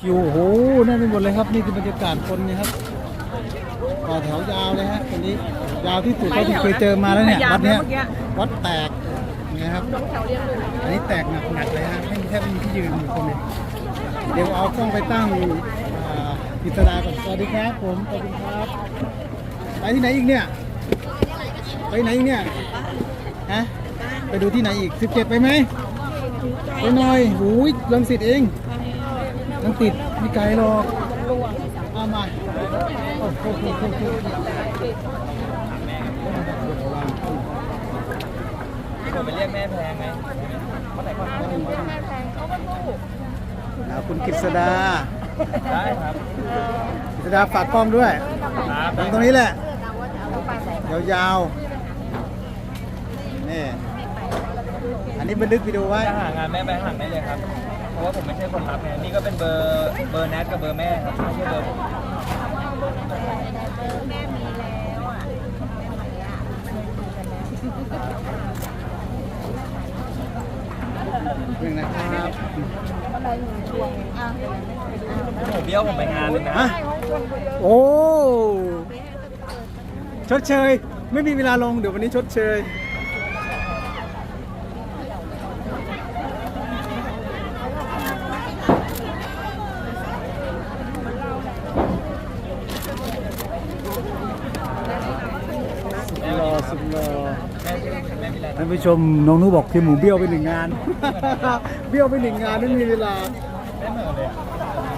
คิวโอ้โหแน่นไปหมดเลยครับนี่คือบรรยากาศคนเนะครับต่อแถวยาวเลยฮะตอนนี้ยาวที่สุดเท่าที่เคยเจอมาแล้วเนี่ยวัดเนี้ยวัดแตกนะครับอันนี้แตกหนักหนักๆเลยฮะไม่มีแทบไม่มีที่ยืนอยู่คนเลยเดี๋ยวเอากล้องไปตั้งอ่ากิจดาก่อนสวัสดีครับผมขอบคุณครับไปที่ไหนอีกเนี่ยไปไหนอีกเนี่ยฮะไปดูที่ไหนอีก17ไปไหมไปหน่อยหูยลังสิตเองังสิตไม่ไกลหรอกเอามาโอ้โหโอ้โหโอ้โหผมไปเรียกแม่แพงไงอ่าคุณกิษดาได้ครับกิษดาฝากกล้องด้วยตรงตรงนี้แหละ ยาวๆ นี่ อันนี้บันทึกวิดีโอไว้ถ้าหางานแม่ไปหางได้เลยครับ ราะว่าผมไม่ใช่คนรับไงนี่ก็เป็นเบอร์เบอร์แนทกับเบอร์แม่ครับไม่ใช่เบอร์ผมหนึ่งนะครับผมเบี้ยวผมไปงานหนึงนะโอ้ชดเชย ไม่มีเวลาลงเดี๋ยววันนี้ชดเชย สุดรอสุดรอ แม่ชื่อแม่มีอะไร ท่านผู้ชมน้องนุบอกทีมหมูเบี้ยวไปหนึ่งงาน เบี้ยวไปหนึ่งงานไม่มีเวลาแม่เหมือนเลย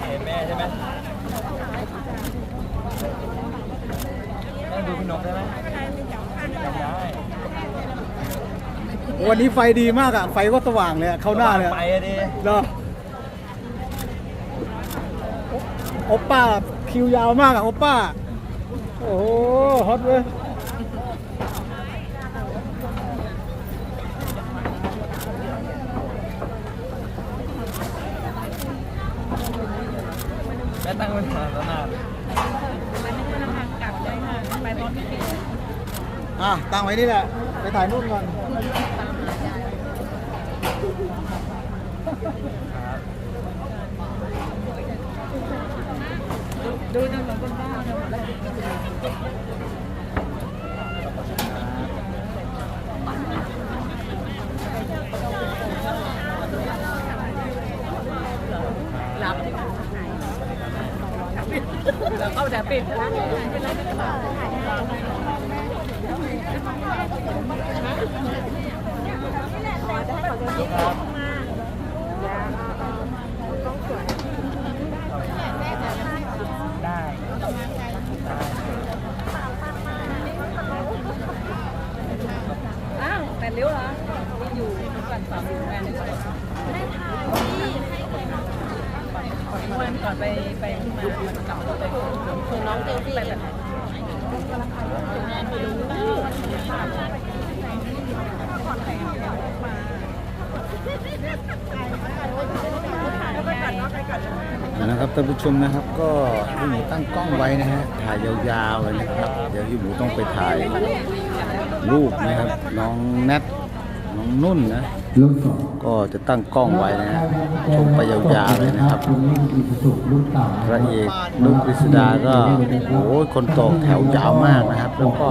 เห็นแม่ใช่ไหมแม่ดูพี่นกได้ไหมจำได้วันนี้ไฟดีมากอะ ไฟก็สว่างเลยอะเข้าหน้าเลยอะไปอะดิเหรอโอปป้าคิวยาวมากอะโอปป้า โอ้โหฮอตเว้ย แม่ตั้งเป็นฐานแล้วนาน อะตั้งไว้นี่แหละ ไปถ่ายรูปก่อน แล้วก็จะปิดได้อ้าวแปดริ้วเหรออยู่ก่อนสอบอยู่งานหนึ่งวัน วันก่อนไปไปมาวันเก่าไปคือน้องเจลซี่แบบไหนแล้วก็ตัดน้องไปก่อนนะครับท่านผู้ชมนะครับก็พี่หมูตั้งกล้องไว้นะฮะถ่ายยาวๆเลยนะครับ เดี๋ยวพี่หมูต้องไปถ่ายรูปนะครับ น้องแนทน้องนุ่นนะ ก็จะตั้งกล้องไว้นะฮะชมไปยาวๆเลยนะครับพระเอกนุกฤษดาก็โอ้ยคนตกแถวยาวมากนะครับ แล้วก็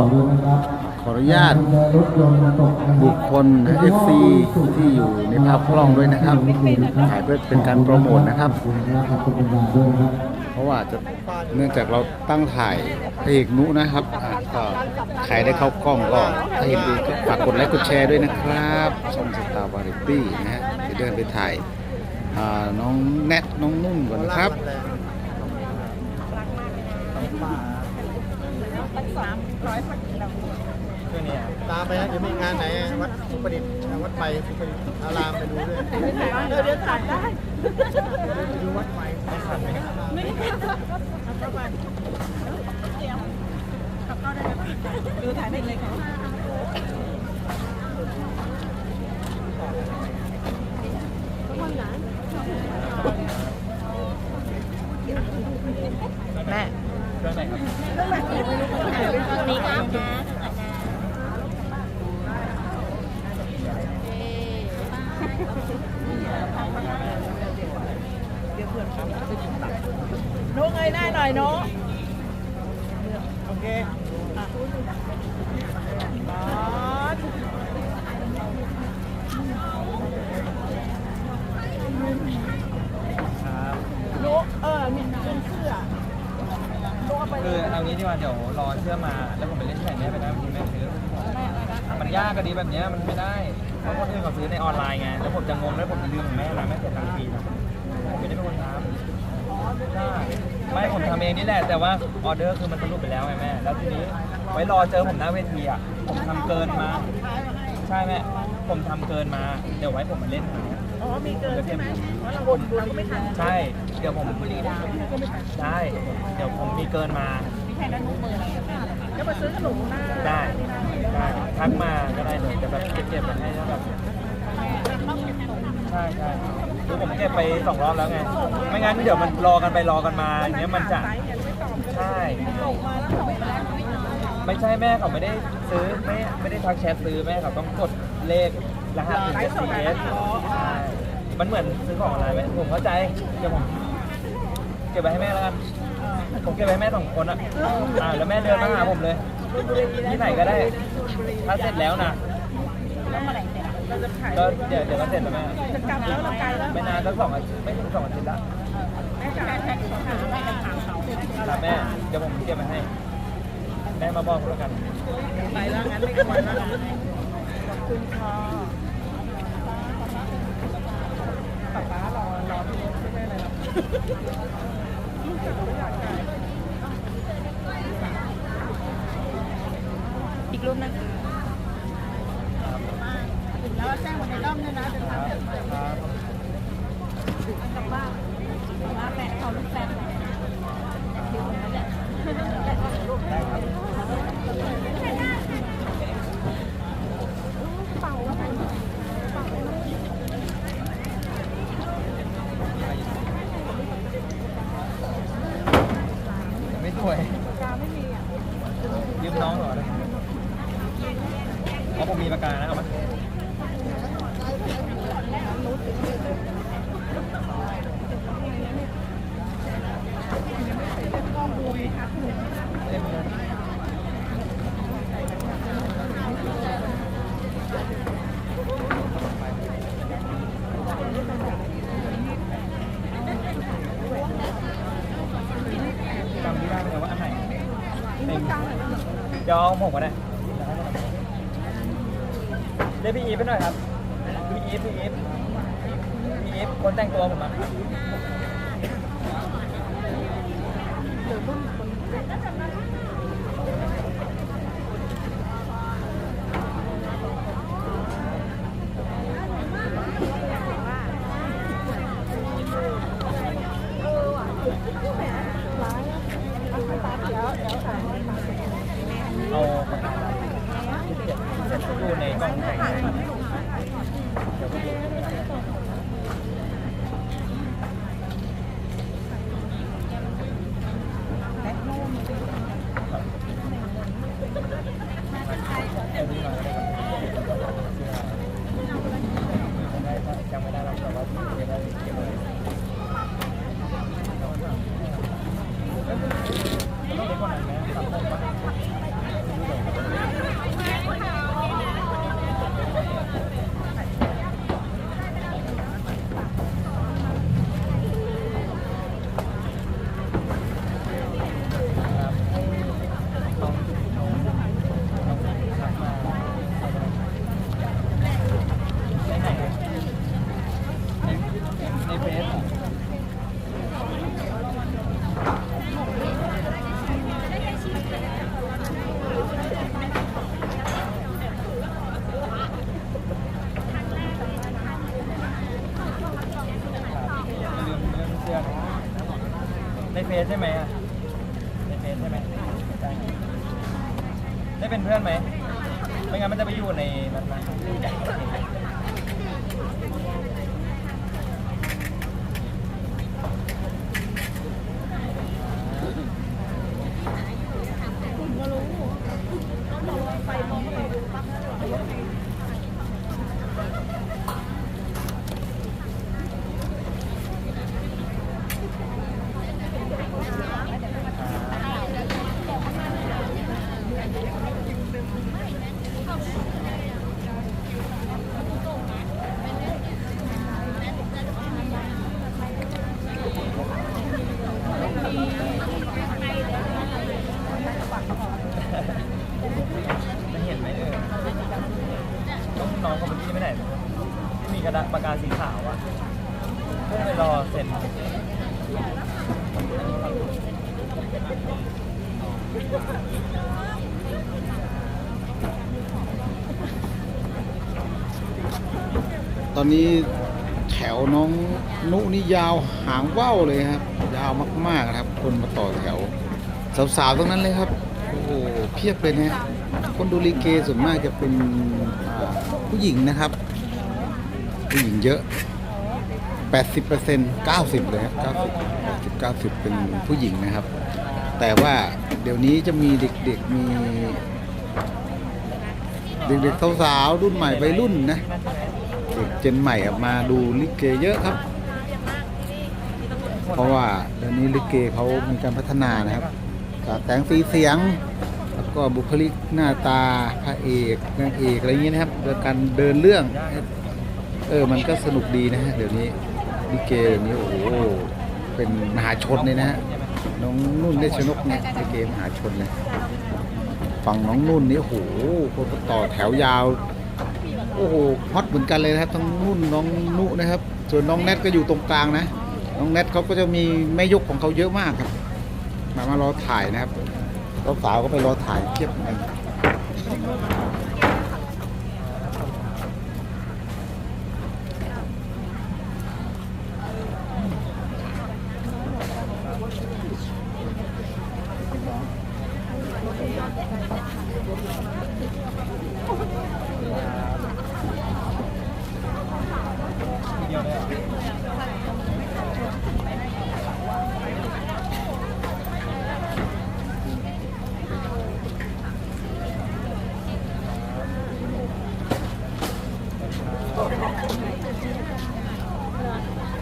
ขออนุญาตบุคคลเอฟซีที่อยู่ในภาพกล้องด้วยนะครับถ่ายเพื่อเป็นการโปรโมทนะครับ เพราะว่าจะเนื่องจากเราตั้งถ่ายพระเอกนุนะครับก็ใครได้เข้ากล้องก็ถ้าเห็นดีก็ฝากกดไลค์กดแชร์ด้วยนะครับช่อี้นะฮะจะเดินไปถ่ายน้องแนทน้องนุ่นก่อนนะครับตามไปนะเดี๋ยวมีงานไหนวัดสุประดิษฐ์วัดไปสุประดิษฐ์อารามไปดูด้วยเดี๋ยวถ่ายได้ไปดูวัดไปไม่ทันไหมครับดูถ่ายได้เลยค่ะแม่ เครื่องไหนครับ นี้ก็เอานะ นุ๊กเงยหน้าหน่อยนุ๊ก โอเค บอส ครับ นุ๊กเออมีเป็นเสื้อนุ๊กเอาไป คือเอางี้ดีกว่าเดี๋ยวรอเชื่อมา แล้วผมไปเล่นที่ไหนแม่ไปนะบางทีแม่ซื้อมันยากกันดีแบบเนี้ยมันไม่ได้เพราะคนอื่นเขาซื้อในออนไลน์ไง แล้วผมจะงงแล้วผมจะลืมของแม่นะแม่เสียตังค์ฟรีนะผมไม่ได้เป็นคนทำใช่ไม่ผมทำเองนี่แหละ แต่ว่าออเดอร์คือมันสรุปไปแล้วไงแม่ แล้วทีนี้ไว้รอเจอผมหน้าเวทีอะ ผมทำเกินมา ใช่แม่ ผมทำเกินมา เดี๋ยวไว้ผมมาเล่นหา อ๋อ มีเกินใช่ไหมเพราะเราวนเราก็ไม่ทันใช่ เดี๋ยวผมบุรีดาวใช่ เดี๋ยวผมมีเกินมา มีแค่นั้นนุ๊กเบอร์อะไรก็มาซื้อขนมหน้าได้ ได้ ทักมาก็ได้เลยจะแบบเก็บๆไปให้แล้วแบบ ใช่ใช่คือผมเก็บไปสองรอบแล้วไง ไม่งั้นเดี๋ยวมันรอกันไปรอกันมาอย่างเงี้ยมันจะใช่ ไม่ใช่แม่เขาไม่ได้ซื้อไม่ไม่ได้ทักแชทซื้อแม่เขาต้องกดเลขรหัสถึงจะ CS ใช่มันเหมือนซื้อของออนไลน์ไหมผมเข้าใจเดี๋ยวผมเก็บไว้ให้แม่แล้วกันผมเก็บไว้ให้แม่สองคนอะอ่าแล้วแม่เดินมาหาผมเลยที่ไหนก็ได้ถ้าเสร็จแล้วนะแล้วเมื่อไหร่ เสร็จอะเราจะขายก็เดี๋ยวเดี๋ยวก็เสร็จแล้วแม่จะกลับแล้วเราไกลแล้วไม่นานก็สองอาทิตย์ไม่ถึงสองอาทิตย์ละแม่จ๋าแค่ขอถามแม่จะถามเขาครับแม่เดี๋ยวผมเก็บไว้ให้ แม่มาบอกแล้วกันไปแล้วงั้นไม่ควรแล้วนะขอบคุณค่ะป๊าป๊ารอรอพี่เล็กไม่ได้อะไรหรอกอีกรูปนะคะ แล้วแจ้งวันในร่มด้วยนะเดี๋ยว ค ทำ รับ เดี๋ยว ครับ กลับบ้านกลับบ้านแม่เขาลูกแฟน ได้ครับไม่สวย กาไม่มีอะ ยืมน้องเหรอเพราะผมมีปากกานะเอามาเล่มเลยจำไม่ได้เลยว่าอันไหน เดี๋ยวเอาผมก็ได้เรียกพี่อีฟไปหน่อยครับพี่อีฟพี่อีฟพี่อีฟคนแต่งตัวผมอะ อนนี้แถวน้องนุนี่ยาวหางว่าวเลยครับ ยาวมากๆนะครับ คนมาต่อแถว สาวๆตรงนั้นเลยครับ โอ้โหเพียบเลยนะคนดูลิเกส่วนมากจะเป็นผู้หญิงนะครับ ผู้หญิงเยอะ 80% 90 เลยครับ90 80 90 เป็นผู้หญิงนะครับ แต่ว่าเดี๋ยวนี้จะมีเด็กๆมี เด็กๆสาวๆรุ่นใหม่วัยรุ่นนะ ด็กเจนใหม่มาดูลิเกเยอะครับ เพราะว่าเดี๋ยวนี้ลิเกเขามีการพัฒนานะครับแต่งสีเสียง แล้วก็บุคลิกหน้าตาพระเอกนางเอกอะไรอย่างเงี้ยนะครับโดยการเดินเรื่อง เออมันก็สนุกดีนะฮะเดี๋ยวนี้ลิเกเดี๋ยวนี้โอ้โหเป็นมหาชนเลยนะฮะน้องนุ่นเนชนกเนี่ยลิเกมหาชนเลยฝั่งน้องนุ่นนี่โอ้โหคนต่อแถวยาว โอ้โหฮอตเหมือนกันเลยนะครับทั้งนุ่นน้องนุนะครับ ส่วนน้องแนทก็อยู่ตรงกลางนะ น้องแนทเขาก็จะมีแม่ยกของเขาเยอะมากครับ มามารอถ่ายนะครับสาวๆก็ไปรอถ่ายเทียบกัน Thank you.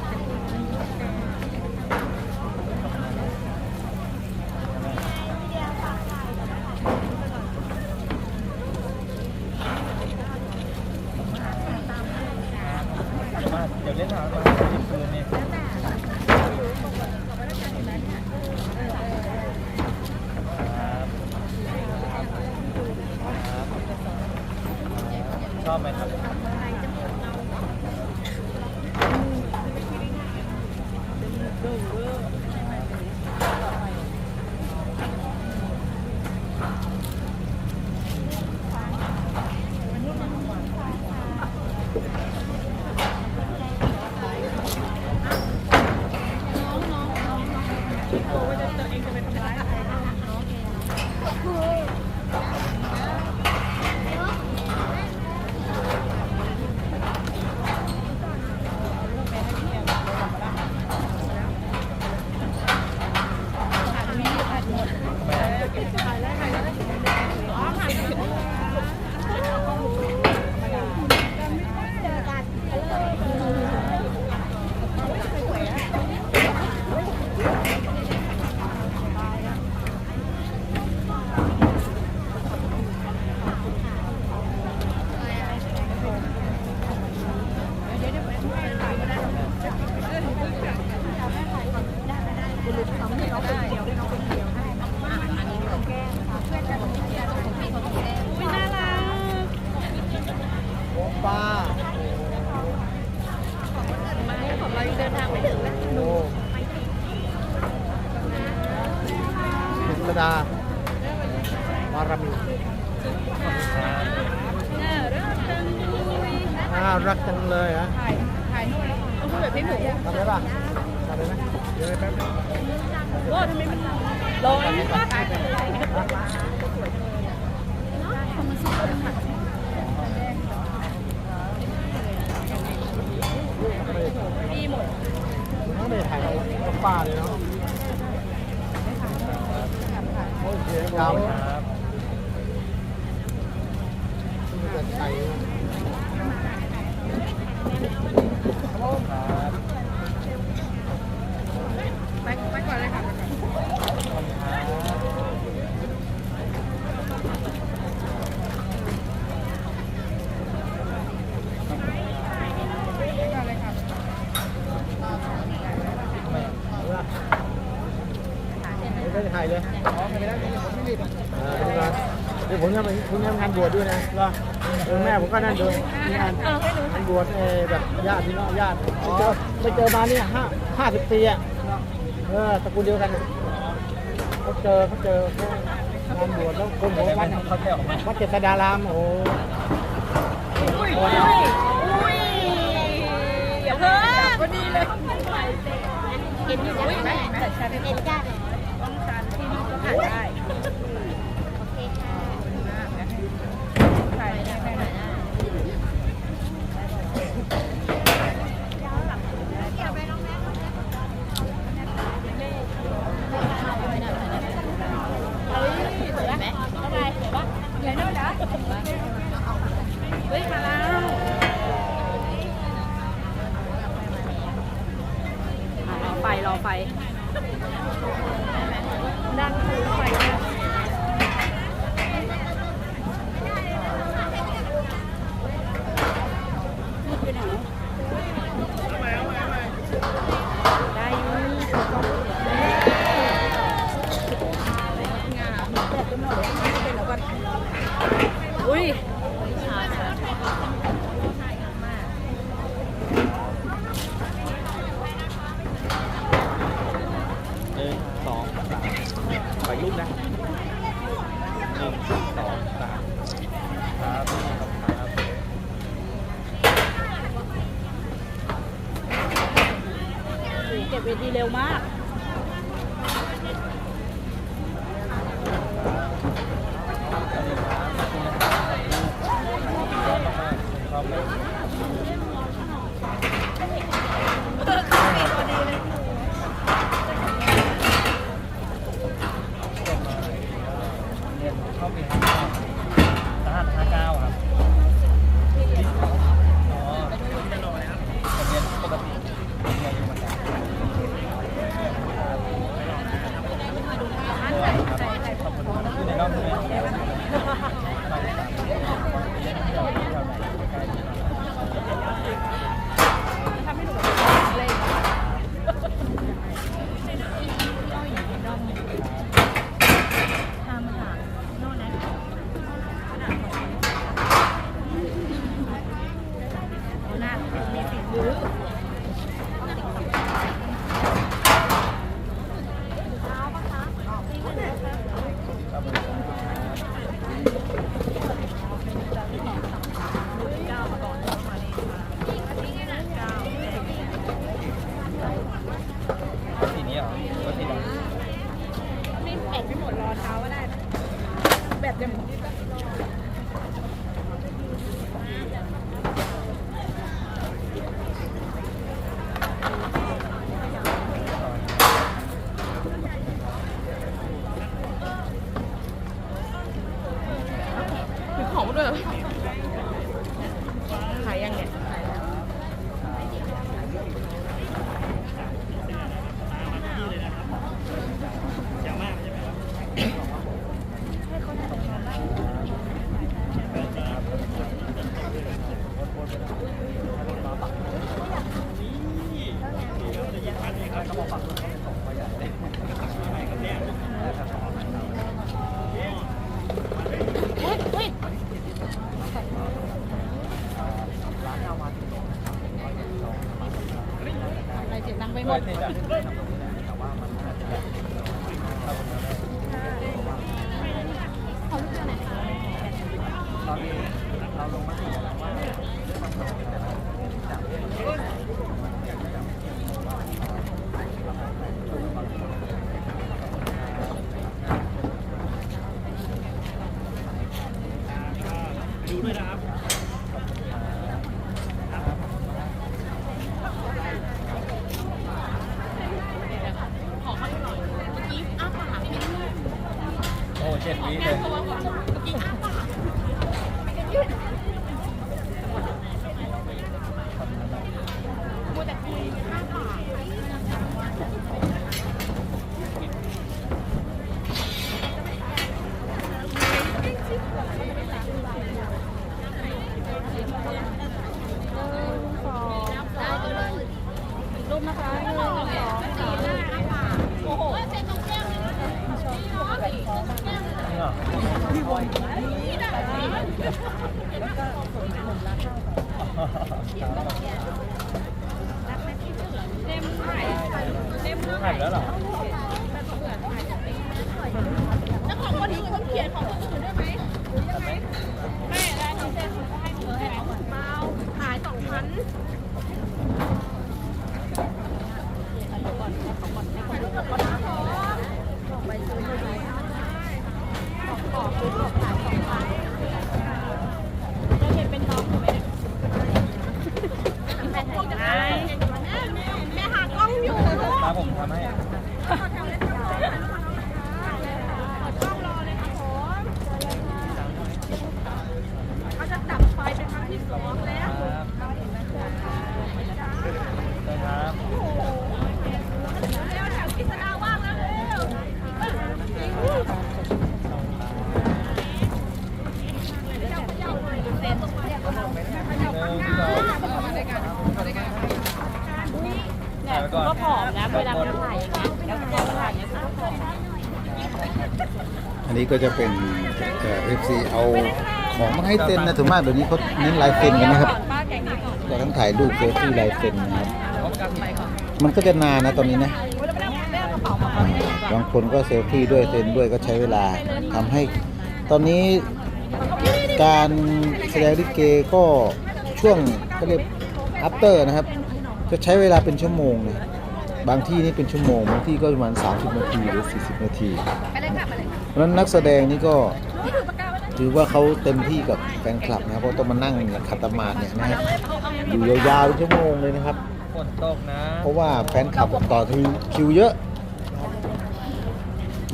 ป่าเลยเนาะโอ้ยเคยาวครับจะใส บวชด้วยนะเหรอเออแม่ผมก็นั่นเดิวมีงานมันบวชแบบญาติพี่น้องญาติไปเจอไปเจอมาเนี่ยห้าห้าสิบปีอะเออตระกูลเดียวกันเขาเจอเขาเจอเางานบวชแล้วคนหัววัดวัดเจตดารามโอ้โหอ้ย่าเพิ่งก็ดีเลยเห็นอยู่ไหมเห็นจ้าต้องการที่นี่ก็ผ่านได้ มนะคะหนึ่งสองสามโอ้โหพี่บอยแล้วก็สมผมรักเต็มถ่ายเต็มถ่ายแล้วหรอแล้วของคนนื้มันต้องเขียนของคนอื่น ก็จะเป็นเอ่อฟซีเอาของมาให้เซ็นนะถึงมากเดี๋ยวนี้เขาเน้นลายเซ็นกันนะครับป้าแกงนี้ก่อนอยากทั้งถ่ายรูปเซลฟี่ลายเซ็นนะครับมันก็จะนานนะตอนนี้นะอ่าบางคนก็เซลฟี่ด้วยเซ็นด้วยก็ใช้เวลาทำให้ตอนนี้การแสดงลิเกก็ช่วงก็เรียก after นะครับ จะใช้เวลาเป็นชั่วโมงเลยบางที่นี่เป็นชั่วโมงบางที่ก็ประมาณ 30 นาทีหรือ 40 นาที ไปเลยค่ะไปเลยค่ะะฉะนั้นนักแสดงนี่ก็นี่ถือปากกาไว้นะถือว่าเขาเต็มที่กับแฟนคลับนะครับเพราะต้องมานั่งขัดตมาดเนี่ยนะฮะอยู่ยาวๆเป็นชั่วโมงเลยนะครับ ฝนตกนะ เพราะว่าแฟนคลับต่อคิวเยอะ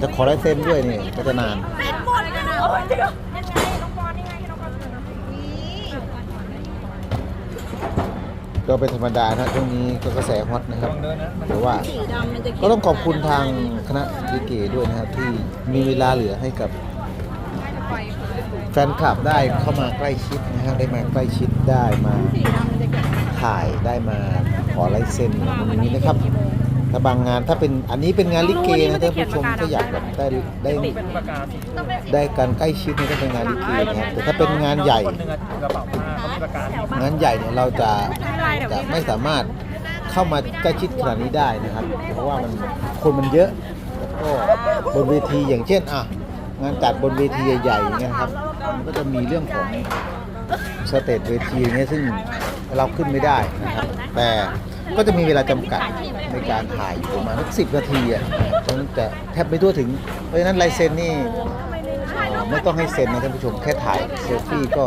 จะขอลายเซ็นด้วยนี่ก็จะนานเต้นหมดเลยนะโอ้ยจริงเหรอยังไงน้องบอลยังไงน้องบอลนี่ ก็เป็นธรรมดานะช่วงนี้ก็กระแสฮอตนะครับแต่ว่าสีดำมันจะก็ต้องขอบคุณทางคณะลิเกด้วยนะครับที่มีเวลาเหลือให้กับแฟนคลับได้เข้ามาใกล้ชิดนะครับได้มาใกล้ชิดได้มาถ่ายได้มาขอลายเซ็นอย่างนี้นะครับ ถ้าบางงานถ้าเป็นอันนี้เป็นงานลิเกนะท่านผู้ชมก็อยากแบบได้ได้เป็นปากกาสีม่วงได้การใกล้ชิดนี่ก็เป็นงานลิเกนะครับแต่ถ้าเป็นงานใหญ่ คนหนึ่งอะถือกระเป๋าผ้าเขามีปากกาสีงานใหญ่เนี่ยเราจะจะไม่สามารถเข้ามาใกล้ชิดขนาดนี้ได้นะครับ เพราะว่ามันคนมันเยอะแล้วก็บนเวทีอย่างเช่นอะงานจัดบนเวทีใหญ่ๆอย่างเงี้ยนะครับมันก็จะมีเรื่องของสเตจเวทีอย่างเงี้ยซึ่งเราขึ้นไม่ได้นะครับแต่ ก็จะมีเวลาจำกัดในการถ่ายอยู่ประมาณสักสิบนาทีอะเพราะนั้นจะแทบไม่ทั่วถึง เพราะฉะนั้นลายเซ็นนี่ไม่ต้องให้เซ็นนะท่านผู้ชมแค่ถ่ายเซลฟี่ก็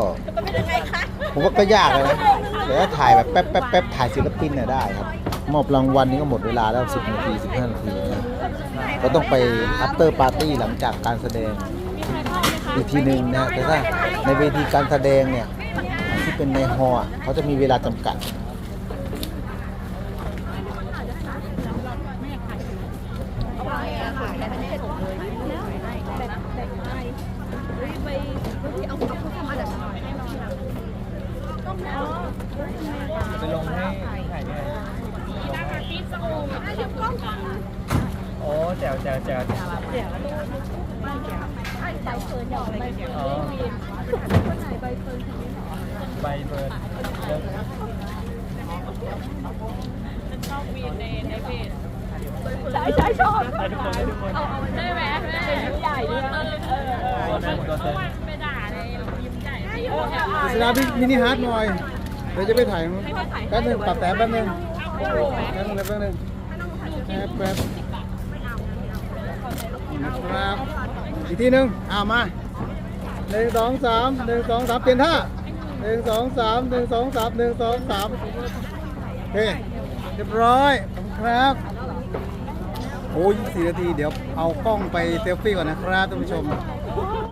ผมว่าก็ยากเลยนะแต่ถ้าถ่ายแบบแป๊บแป๊บแป๊บถ่ายศิลปินเนี่ยได้ครับ มอบรางวัลนี่ก็หมดเวลาแล้ว 10 นาที 15 นาทีนะก็ต้องไป after party หลังจากการแสดงอีกทีหนึ่งนะแต่ถ้าในเวทีการแสดงเนี่ยที่เป็นในฮอล์เขาจะมีเวลาจำกัด อ๋อใบเฟิร์นเริ่มใช่ใช่ชอบได้ทุกคนได้ทุกคนได้ไหมแม่ใหญ่ด้วยเออเออตัวเต็มตัวเต็มไม่ด่าเลยยิ้มใหญ่พี่โอ้สนามินิฮาร์ดหน่อยเดี๋ยวจะไปถ่ายแป๊บนึงปรับแต่แป๊บนึงแป๊บนึงแป๊บนึงแป๊บแป๊บนะครับ อีกทีหนึ่งอ่ามาหนึ่งสองสามหนึ่งสองสามเปลี่ยนท่าหนึ่งสองสามหนึ่งสองสามหนึ่งสองสามโอเคเรียบร้อยขอบคุณครับโอ้ยสี่นาที เดี๋ยวเอากล้องไปเซลฟี่ก่อนนะครับท่านผู้ชม